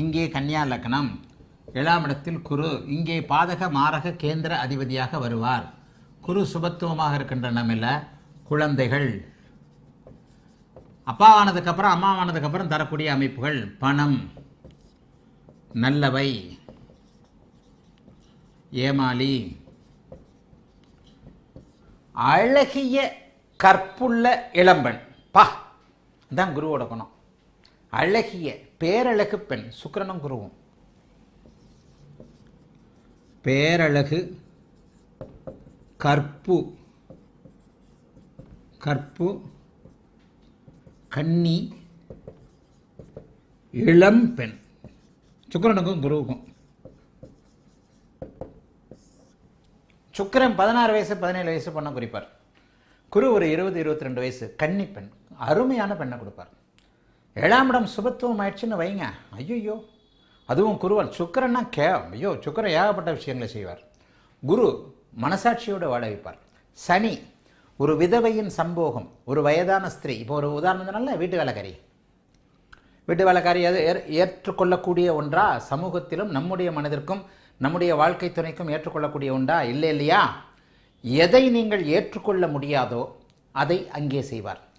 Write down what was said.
இங்கே கன்னியா லக்னம். ஏழாம் இடத்தில் குரு. இங்கே பாதக மாரக கேந்திர அதிபதியாக வருவார். குரு சுபத்துவமாக இருக்கின்ற நம்மில் குழந்தைகள். அப்பா ஆனதுக்கப்புறம் அம்மா ஆனதுக்கப்புறம் தரக்கூடிய அமைப்புகள் பணம் நல்லவை ஏமாளி அழகிய கற்புள்ள இளம்பெண். பா தான் குருவோட குணம். அழகிய பேரழகு பெண் சுக்கரனும் குருவும். பேரழகு கற்பு கற்பு கன்னி இளம் பெண் சுக்கரனுக்கும் குருவுக்கும். சுக்கரன் பதினாறு வயசு பதினேழு வயசு பொண்ணை குறிப்பார். குரு ஒரு இருபது இருபத்தி ரெண்டு வயசு கன்னி பெண் அருமையான பெண்ணை கொடுப்பார். ஏழாம் இடம் சுபத்துவம் ஆயிடுச்சுன்னு வைங்க. ஐயோ அதுவும் குருவல் சுக்கரன்னா கே ஐயோ சுக்கரன் ஏகப்பட்ட விஷயங்களை செய்வார். குரு மனசாட்சியோடு வாழ வைப்பார். சனி ஒரு விதவையின் சம்போகம் ஒரு வயதான ஸ்திரீ. இப்போ ஒரு உதாரணத்தினால வீட்டு வேலைக்காரி. வீட்டு வேலைக்காரி அது ஏற்- ஏற்றுக்கொள்ளக்கூடிய ஒன்றா? சமூகத்திலும் நம்முடைய மனதிற்கும் நம்முடைய வாழ்க்கை துணைக்கும் ஏற்றுக்கொள்ளக்கூடிய ஒன்றா? இல்லை இல்லையா? எதை நீங்கள் ஏற்றுக்கொள்ள முடியாதோ அதை அங்கே செய்வார்.